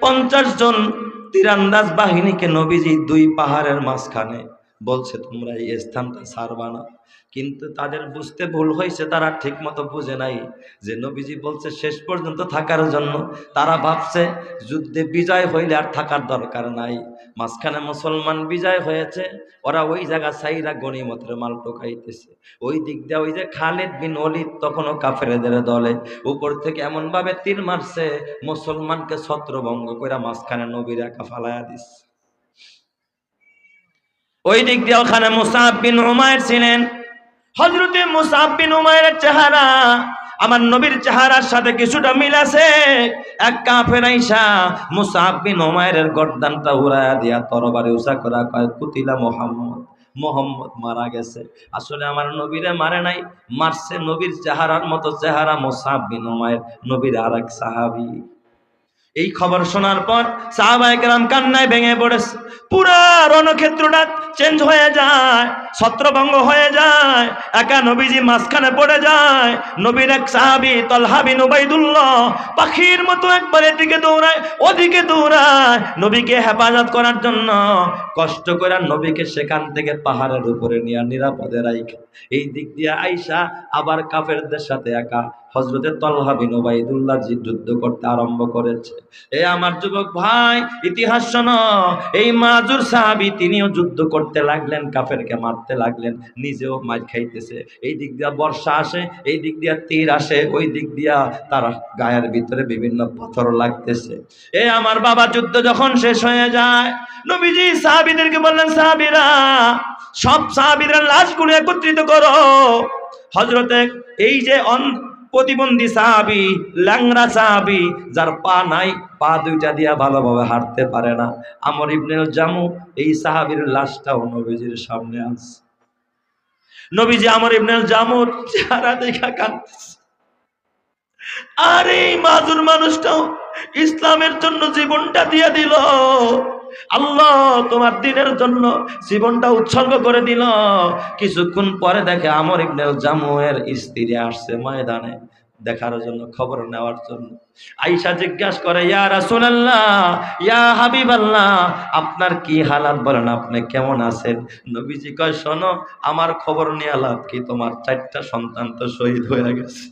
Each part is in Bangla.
পঞ্চাশ জন তীরান্দাজ বাহিনীকে নবীজি দুই পাহাড়ের মাঝখানে বলছে, তোমরা এই স্থানটা ছাড়বা না। কিন্তু তাদের বুঝতে ভুল হয়েছে, তারা ঠিক মতো বুঝে নাই যে নবীজি বলছে, শেষ পর্যন্ত থাকার জন্য। তারা ভাবছে, যুদ্ধে বিজয় হইলে আর থাকার দরকার নাই। মাঝখানে মুসলমান বিজয় হয়েছে, ওরা ওই জায়গা সাইরা গণিমতের মাল টোকাইতেছে ওই দিক দিয়ে ওই যে খালিদ বিন অলিদ তখনও কাফেরেদের দলে। উপর থেকে এমনভাবে তীর মারছে, মুসলমানকে ছত্রভঙ্গ করে মাঝখানে নবীর একা ফালাইয়া দিচ্ছে ওই দিক দিয়ে ওখানে মুসাব বিন উমায়ের ছিলেন। হজরতে মুসাব বিন উমায়ের চেহারা আমার নবীর চেহারার সাথে কিছুটা মিল আছে। এক কাফের আইসা মুসাব বিন উমায়ের গর্দানটা উড়াইয়া দিয়া তরবারে উষা করা কয়, কুতিলা মোহাম্মদ মোহাম্মদ মারা গেছে। আসলে আমার নবীরে মারে নাই, মারছে নবীর চেহারার মতো চেহারা মুসাব বিন উমায়ের নবীর আর এক সাহাবি। এই খবর শোনার পর সাহাবাহাম কান্নায় ভেঙে পড়েছে। পুরা রণক্ষেত্রটা চেঞ্জ হয়ে যায়, ছত্রভঙ্গ হয়ে যায়, একা নবীজি মাঝখানে পড়ে যায়। নবীর এক সাহাবি তলহাবি নবাইদুল্লাহ পাখির মতো একবার এদিকে দৌড়ায়, ওদিকে দৌড়ায়। নবীকে হেফাজত করার জন্য কষ্ট করে নবীকে সেখান থেকে পাহাড়ের উপরে নিয়ে নিরাপদে রাইখে। এই দিক দিয়ে আইসা আবার কাফেরদের সাথে একা হজরতের তলহা বিন ওবাইদুল্লাহ জি যুদ্ধ করতে আরম্ভ করেছে। এ আমার যুবক ভাই, ইতিহাস শোনো। এই মাজুর সাহাবি তিনিও যুদ্ধ করতে লাগলেন, কাফেরকে মারতে লাগলেন, নিজেও মার খাইতেছে। এই দিক দিয়া বর্ষা আসে, এই দিক দিয়া তীর আসে, ওই দিক দিয়া তারা গায়ের ভিতরে বিভিন্ন পাথর লাগতেছে। এ আমার বাবা যুদ্ধ যখন শেষ হয়ে যায়, নবীজি সাহাবিদেরকে বললেন, সাহাবিরা, সব সাহাবিরা লাশগুলো একত্রিত করো। হজরতে এই যে প্রতিবন্ধী সাহাবি ল্যাংরা সাহাবি, যার পা নাই, পা দুইটা দিয়া ভালোভাবে হাঁটতে পারে না। আমর ইবনুল জামু এই সাহাবির লাশটাও নবীজির সামনে আছে। নবীজি আমর ইবনুল জামুর চেহারা দেখা কাঁদতেছে। আর এই মাজুর মানুষটাও ইসলামের জন্য জীবনটা দিয়ে দিল। আল্লাহ তোমার দিনের জন্য জীবনটা উৎসর্গ করে দিল। কিছুক্ষণ পরে দেখে আমর ইবনেল জামুয়ের স্ত্রী আসছে ময়দানে দেখার জন্য, খবর নেওয়ার জন্য। আইসা জিজ্ঞাসা করে, ইয়া রাসূলুল্লাহ, ইয়া হাবিবাল্লাহ, আপনার কি হালাত? বলেন, আপনি কেমন আছেন? নবীজি কয়, শোনো, আমার খবর নিয়ে লাভ কি? তোমার চারটা সন্তান তো শহীদ হয়ে গেছে।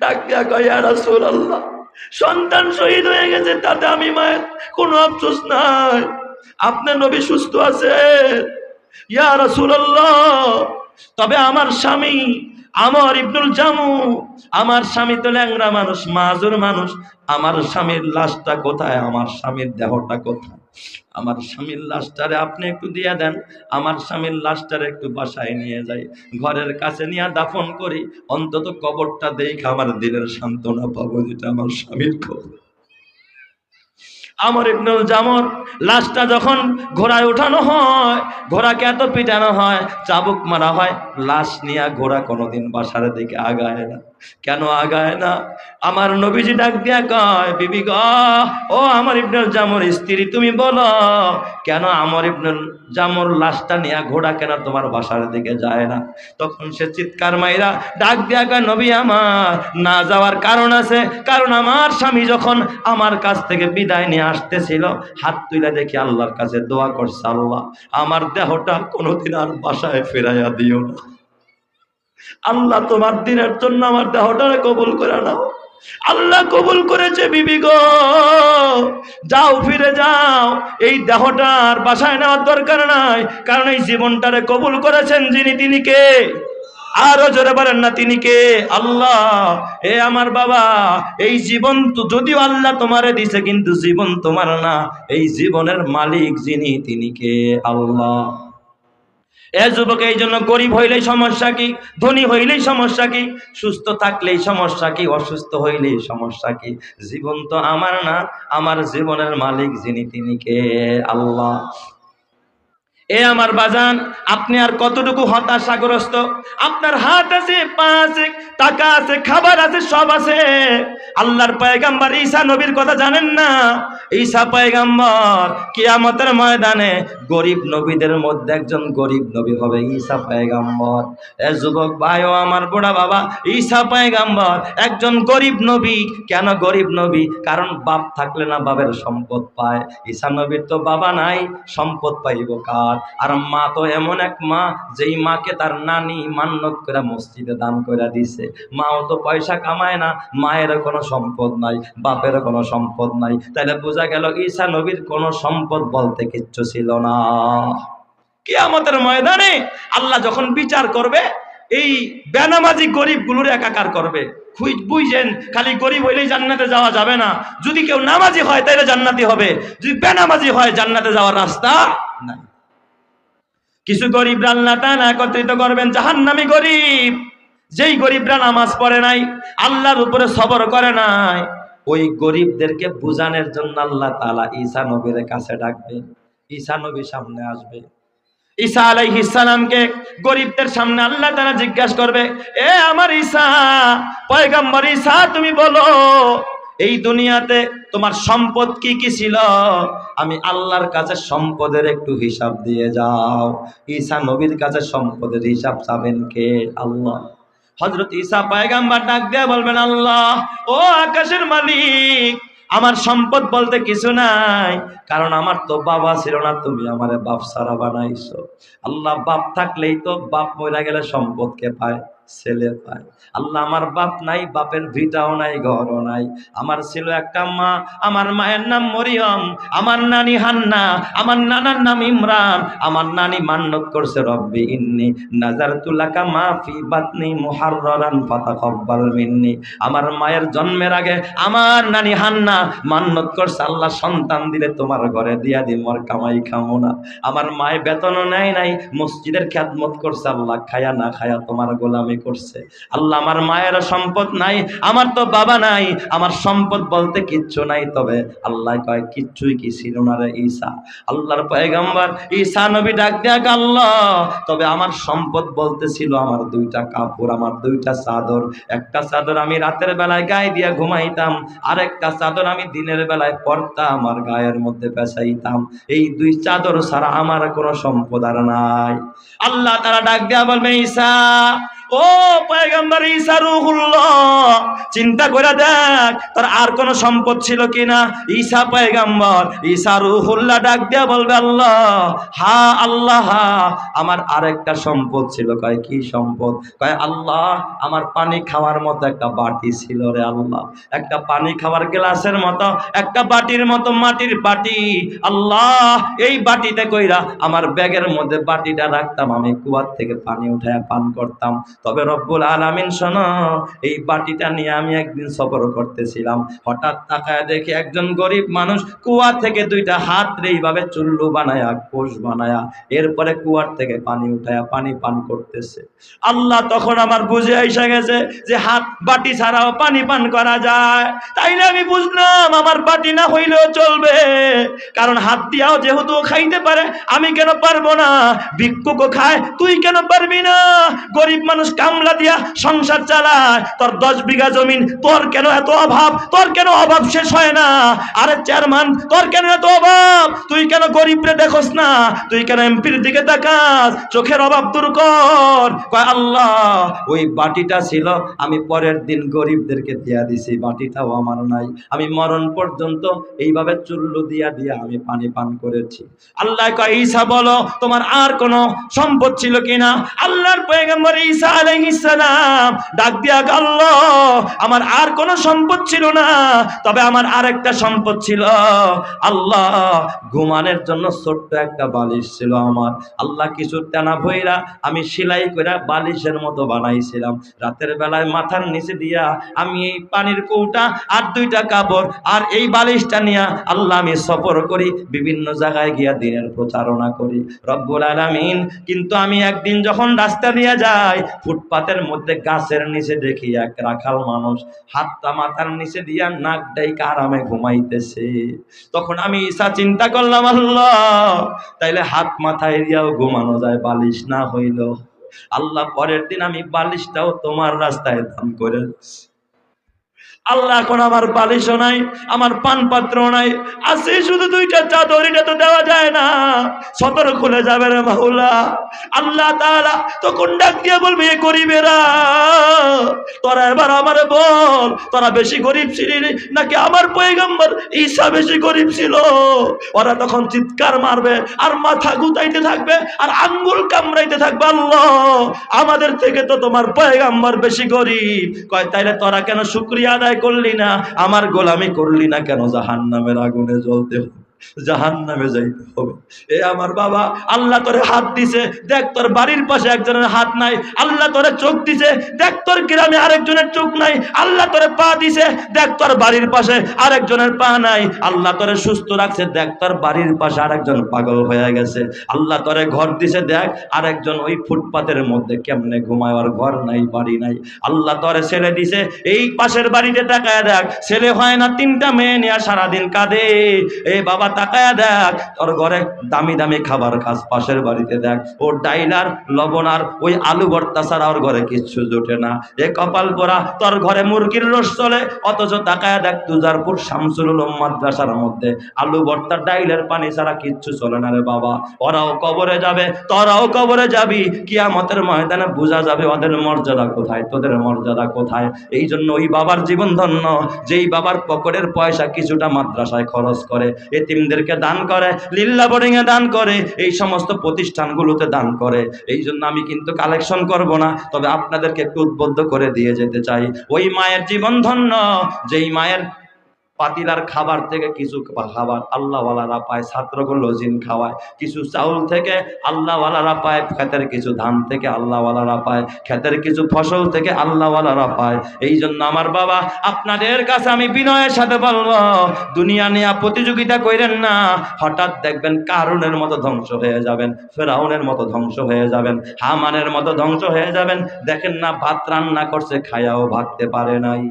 ডাক দিয়া কয়, ইয়া রাসূলুল্লাহ সন্তান শহীদ হয়ে গেছে, তাতে আমি মায়ের কোনো আফসোস নাই। আপনার নবী সুস্থ আছে? ইয়া রাসূলুল্লাহ, তবে আমার স্বামী, আমার ইবনুল জামু, আমার স্বামী তো ল্যাংরা মানুষ, মাজুর মানুষ। আমার স্বামীর লাশটা কোথায়? আমার স্বামীর দেহটা কোথায়? আমার স্বামীর লাশটারে আপনি একটু দিয়ে দেন, আমার স্বামীর লাশটারে একটু বাসায় নিয়ে যাই। ঘরের কাছে নিয়ে দাফন করি, অন্তত কবরটা দেখে আমার দিনের সান্ত্বনা পাবো, যেটা আমার স্বামীর খবর আমার ইবনুল জামর, লাশটা যখন ঘোড়ায় উঠানো হয়, ঘোড়াকে এত পিটানো হয়, চাবুক মারা হয়, লাশ নিয়ে ঘোড়া কোনোদিন বাসার দিকে আগায় না। কেন আগায় না? আমার নবীজি ডাক দিয়া কয়, বিবি গ, ও আমার ইবনুল জামর, স্ত্রী তুমি বলো, কেন আমার ইবনুল জামর লাশটা নিয়ে ঘোড়া কেন তোমার বাসার দিকে যায় না? তখন সে চিৎকার মাইরা ডাক দিয়া কয়, নবী আমার, না যাওয়ার কারণ আছে। কারণ আমার স্বামী যখন আমার কাছ থেকে বিদায় নিয়ে আসতেছিল, হাত তুলে দেখি আল্লাহর কাছে দোয়া করছে আল্লাহ, আমার দেহটা কোনোদিন আর বাসায় ফেরাইয়া দিও না। আল্লাহ, তোমার দিনের জন্য আমার দেহটা কবুল করে নাও। আল্লাহ কবুল করেছে বিবি গো। যাও, ফিরে যাও। এই দেহটা আর বাসায় নেওয়ার দরকার নাই, কারণ এই জীবনটারে কবুল করেছেন যিনি, তিনি কে? আরও জোরে বলেন না তিনি কে? আল্লাহ। এ আমার বাবা, এই জীবন তো যদিও আল্লাহ তোমারে দিছে, কিন্তু জীবন তোমার না। এই জীবনের মালিক যিনি, তিনি কে? আল্লাহ। এ যুবক, এই জন্য গরিব হইলেই সমস্যা কি? ধনী হইলেই সমস্যা কি? সুস্থ থাকলেই সমস্যা কি? অসুস্থ হইলেই সমস্যা কি? জীবন তো আমার না, আমার জীবনের মালিক যিনি, তিনি কে? আল্লাহ। এ আমার বাজান, আপনি আর কতটুকু হতাশাগ্রস্ত? আপনার হাত আছে, পা আছে, টাকা আছে, খাবার আছে, সব আছে। আল্লাহর পয়গাম্বর ঈসা নবীর কথা জানেন না? ঈসা পয়গাম্বর কিয়ামতের ময়দানে গরিব নবীদের মধ্যে একজন গরিব নবী হবে ঈসা পয়গাম্বর। এ যুবক ভাই ও আমার বুড়া বাবা, ঈসা পয়গাম্বর একজন গরিব নবী। কেন গরিব নবী? কারণ বাপ থাকলে না বাবের সম্পদ পায়। ঈসা নবীর তো বাবা নাই, সম্পদ পাইব কার? আর মা তো এমন এক মা, যেই মাকে তার নানি মান্যত করে মসজিদে দান করে দিছে। মাও তো পয়সা কামায় না মায়ের কোনো সম্পদ নাই বাপের কোনো সম্পদ নাই। তাহলে বোঝা গেল ঈসা নবীর কোনো সম্পদ বলতে কিচ্ছু ছিল না। কিয়ামতের ময়দানে আল্লাহ যখন বিচার করবে, এই বেনামাজি গরিব গরিবগুলোর একাকার করবে। বুঝছেন খালি গরিব হইলেই জান্নাতে যাওয়া যাবে না। যদি কেউ নামাজি হয় তাহলে জান্নাতি হবে। যদি বেনামাজি হয়, জান্নাতে যাওয়ার রাস্তা নাই। কিছু গরিবরা আল্লাহ তাআলা একত্রিত করবেন, জাহান্নামী গরিব। যেই গরিবরা নামাজ পড়ে নাই, আল্লাহর উপরে সবর করে নাই, ওই গরিবদেরকে বুঝানোর জন্য আল্লাহ তাআলা ঈসা নবীর কাছে ডাকবে, ঈসা নবী সামনে আসবে। ঈসা আলাইহিস সালামকে গরিবদের সামনে আল্লাহ তাআলা জিজ্ঞাসা করবে, এ আমার ঈসা, পয়গম্বর ঈসা, তুমি বলো এই দুনিয়াতে তোমার সম্পদ কি কি ছিল? আমি আল্লাহর কাছে সম্পদের একটু হিসাব দিয়ে যাও। ঈসা নবীর কাছে সম্পদের হিসাব চাবেন কে? আল্লাহ। হজরত ঈসা পায়গাম্বার ডাক দিয়ে বলবেন, আল্লাহ, ও আকাশের মালিক, আমার সম্পদ বলতে কিছু নাই, কারণ আমার তো বাবা ছিল না, তুমি আমারে বাপ সারা বানাইছো। আল্লাহ, বাপ থাকলেই তো বাপ মরে গেলে সম্পদ কে পায়? ছেলে পায়। আল্লাহ আমার বাপ নাই, বাপের ভিটাও নাই, ঘরও নাই। আমার ছিল একটা মা, আমার মায়ের নাম মরিয়ম, আমার নানি হান্না, আমার নানার নাম ইমরান, আমার নানি মান্নত করছে, রব্বি ইন্নি নাজার তুলাকা মা ফি বাতনি মুহাররান ফাতাকাব্বাল মিন্নি। আমার মায়ের জন্মের আগে আমার নানি হান্না মান্নত করছে, আল্লাহ সন্তান দিলে তোমার ঘরে দিয়া দি মোর কামাই খামো না। আমার মায়ের বেতনও নেয় নাই, মসজিদের খ্যাতমত করছে, আল্লাহ খায়া না খায়া তোমার গোলামি করছে। আল্লাহ, আমার মায়ের সম্পদ নাই, আমার তো বাবা নাই, আমার সম্পদ বলতে কিচ্ছু নাই। তবে আল্লাহ কয়, কিচ্ছুই কি ছিল না রে ঈসা? আল্লাহর পয়গাম্বার, ঈসা নবী ডাক দেয়া আল্লাহ তবে আমার সম্পদ বলতে ছিল আমার দুইটা কাপড়, আমার দুইটা চাদর। একটা চাদর আমি রাতের বেলায় গায়ে দিয়ে ঘুমাইতাম আর একটা চাদর আমি দিনের বেলায় পরতাম আর গায়ের মধ্যে পেঁচাইতাম। এই দুই চাদর ছাড়া আমার কোনো সম্পদ আর নাই। আল্লাহ তারা ডাক দেয়া বলবে, ঈসা ও পয়গম্বর ঈসা রুহুল্লাহ, চিন্তা করে দেখ, তোর আর কোন সম্পদ ছিল কিনা? ঈসা পয়গম্বর, ঈসা রুহুল্লাহ ডাক দিয়া বলবে, আল্লাহ, হা আল্লাহ, আমার আরেকটা সম্পদ ছিল। কয়, কি সম্পদ? কয়, আল্লাহ, আমার পানি খাওয়ার মতো একটা বাটি ছিল রে আল্লাহ। একটা পানি খাওয়ার গ্লাসের মতো, একটা বাটির মতো মাটির বাটি। আল্লাহ, এই বাটিতে কইরা আমার ব্যাগের মধ্যে বাটিটা রাখতাম। আমি কুয়ার থেকে পানি উঠায় পান করতাম। তবে রব্বুল আলামিন শোনো, এই বাটিটা নিয়ে আমি একদিন সফর করতেছিলাম। হঠাৎ তাকায় দেখি একজন গরিব মানুষ কুয়া থেকে দুইটা হাত এইভাবে চুল্লু বানায়া, কোষ বানায়া, এরপরে কুয়ার থেকে পানি উঠায়া, পানি পান করতেছে। আল্লাহ তখন আমার বুঝে এসে গেছে যে হাত বাটি ছাড়াও পানি পান করা যায়। তাইলে আমি বুঝলাম আমার বাটি না হইলেও চলবে। কারণ হাত দিয়াও যেহেতু খাইতে পারে, আমি কেন পারব না? ভিক্ষুকও খায়, তুই কেন পারবি না? গরিব মানুষ কামলা দিয়া সংসার চালায়, তোর দশ বিঘা জমিন, তোর কেন এত অভাব? তোর কেন অভাব শেষ হয় না? আরে চেয়ারম্যান, তোর কেন এত অভাব? তুই কেন গরিবরে দেখোস না? তুই কেন এমপির দিকে তাকাস? চোখের অভাব দূর কর। আল্লাহ, ওই বাটিটা ছিল, আমি পরের দিন গরিবদেরকে দিয়া দিছি, বাটিটাও আমার নাই। আমি মরণ পর্যন্ত এইভাবে চুল্লু দিয়া দিয়া আমি পানি পান করেছি। আল্লাহ কয়, ঈসা বলো, তোমার আর কোনো সম্পদ ছিল কিনা? আল্লাহর পয়গম্বর ঈসা ডাক দিয়া আমার আর সম্পদ ছিল না, তবে আমার সম্পদ ছিল। আল্লাহ জন্য ছোট্ট একটা বালিশ ছিল আমার। আল্লাহ কিছু টানা ভইরা আমি সেলাই করে বালিশের মতো বানাইছিলাম। রাতের বেলায় মাথার নিচে দিয়া আমি এই পানির কৌটা আর দুইটা কাপড় আর এই বালিশটা নিয়ে আল্লাহ আমি সফর করি, বিভিন্ন জায়গায় গিয়া দিনের প্রচারণা করি। রব্বুল আলামিন, কিন্তু আমি একদিন যখন রাস্তা দিয়ে যাই ফুটপাতের মধ্যে গাছের নিচে দেখি এক রাখাল মানুষ হাতটা মাথার নিচে দিয়া নাক ডাইকা আরামে ঘুমাইতেছে তখন আমি ঈশা চিন্তা করলাম, আল্লাহ, তাইলে হাত মাথায় দিয়াও ঘুমানো যায়, বালিশ না হইল আল্লাহ, পরের দিন আমি বালিশটাও তোমার রাস্তায় দান করে। আল্লাহ এখন আমার বালিশও নাই, আমার পান পাত্র নাই, আছে শুধু দুইটা চাদর, এটা তো দেওয়া যায় না। সতর খুলে যাবে রে মাহুলা আল্লাহ তাআলা তখন ডাক দিয়ে বলবে, এ গরিবেরা, তোরা এবার আমার বল, তোরা বেশি গরিব ছিলি নাকি আমার পয়গম্বর ঈসা বেশি গরিব ছিল? ওরা তখন চিৎকার মারবে, আর মাথা গুতাইতে থাকবে, আর আঙ্গুল কামড়াইতে থাকবে, আল্লাহ, আমাদের থেকে তো তোমার পয়গাম্বর বেশি গরিব। কয়, তাইলে তোরা কেন শুক্রিয়া আদায় করলি না আমার গোলামি করলি না কেন? জাহান নামের আগুনে জ্বলতে হবে যাইতে হবে। এ আমার বাবা, আল্লাহ তোরে হাত দিছে, দেখ তোর বাড়ির পাশে একজনের হাত নাই, আল্লাহ চোখ দিছে, দেখ তোর গ্রামে আরেকজনের চোখ নাই, আল্লাহ পা দিছে, দেখ তোর বাড়ির পাশে আরেকজনের পা নাই, আল্লাহ সুস্থ রাখছে, দেখ তোর বাড়ির পাশে আরেকজন পাগল হয়ে গেছে, আল্লাহ তোরে ঘর দিছে, দেখ আরেকজন ওই ফুটপাতের মধ্যে কেমনে ঘুমায় আর ঘর নাই, বাড়ি নাই। আল্লাহ তোরে ছেলে দিছে, এই পাশের বাড়িতে তাকায় দেখ, ছেলে হয় না তিনটা মেয়ে নিয়ে সারাদিন কাঁদে। এ বাবা তাকায় দেখ। তোর ঘরে দামি দামি খাবার খাস, পাশের বাড়িতে দেখ। ওর ডাইলার লবণার ওই আলু ভর্তা ছাড়া ওর ঘরে কিচ্ছু জোটে না। এ কপাল পোড়া, তোর ঘরে মুরগির রস চলে। অথচ তাকায় দেখ তুজারপুর শামসুল মাদ্রাসার মধ্যে। আলু ভর্তা, ডাইলের পানি ছাড়া কিচ্ছু চলে না রে বাবা। ওরাও কবরে যাবে, তোরাও কবরে যাবি। কিয়ামতের ময়দানে বোঝা যাবে ওদের মর্যাদা কোথায়, তোদের মর্যাদা কোথায়। এই জন্য ওই বাবার জীবন ধন্য। যেই বাবার পকেটের পয়সা কিছুটা মাদ্রাসায় খরচ করে এতিমদেরকে দান করে, লিল্লা বোর্ডিং এ দান করে, এই সমস্ত প্রতিষ্ঠানগুলোতে দান করে। এই জন্য আমি কিন্তু কালেকশন করব না, তবে আপনাদেরকে একটু উদ্বুদ্ধ করে দিয়ে যেতে চাই। ওই মায়ের জীবন ধন্য, যেই মায়ের পাতিলার খাবার থেকে কিছু খাবার আল্লাহওয়ালারা পায় ছাত্রগুলো লজিন খাওয়ায়। কিছু চাউল থেকে আল্লাহওয়ালারা পায়, ক্ষেতের কিছু ধান থেকে আল্লাহওয়ালারা পায়, ক্ষেতের কিছু ফসল থেকে আল্লাহওয়ালারা পায়। এই জন্য আমার বাবা, আপনাদের কাছে আমি বিনয়ের সাথে বলব, দুনিয়া নিয়ে প্রতিযোগিতা করেন না, হঠাৎ দেখবেন কারুনের মতো ধ্বংস হয়ে যাবেন, ফেরাউনের মতো ধ্বংস হয়ে যাবেন, হামানের মতো ধ্বংস হয়ে যাবেন, দেখেন না ভাত রান্না করছে, খায়াও ভাগতে পারে নাই।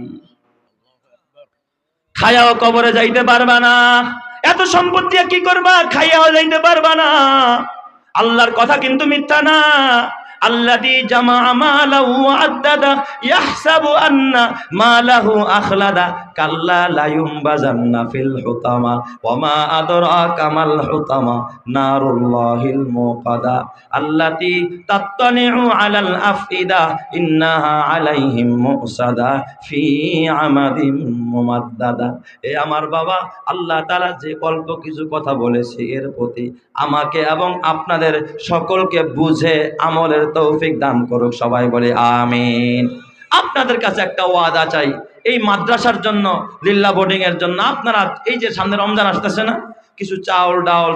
খায়াও কবরে যাইতে পারবা না। এত সম্পত্তি কি করবা? খাইয়াও যাইতে পারবা না। আল্লাহর কথা কিন্তু মিথ্যা না। আল্লাযী জামা মালাহু মালাহু আখলাদা কাল্লা লা ইউমবাজান্না ফিল ইন্নাহা আলাইহিম আমাদিম মুমাদ্দাদা এ আমার বাবা আল্লাহ তাআলা যে অল্প কিছু কথা বলেছে এর প্রতি আমাকে এবং আপনাদের সকলকে বুঝে আমলের তৌফিক দান করুক, সবাই বলে আমিন। আপনাদের কাছে একটা ওয়াদা চাই, এই মাদ্রাসার জন্য, লিল্লা বোর্ডিং এর জন্য। আপনারা এই যে সামনে রমজান আসতেছে না, কিছু চাউল ডাউল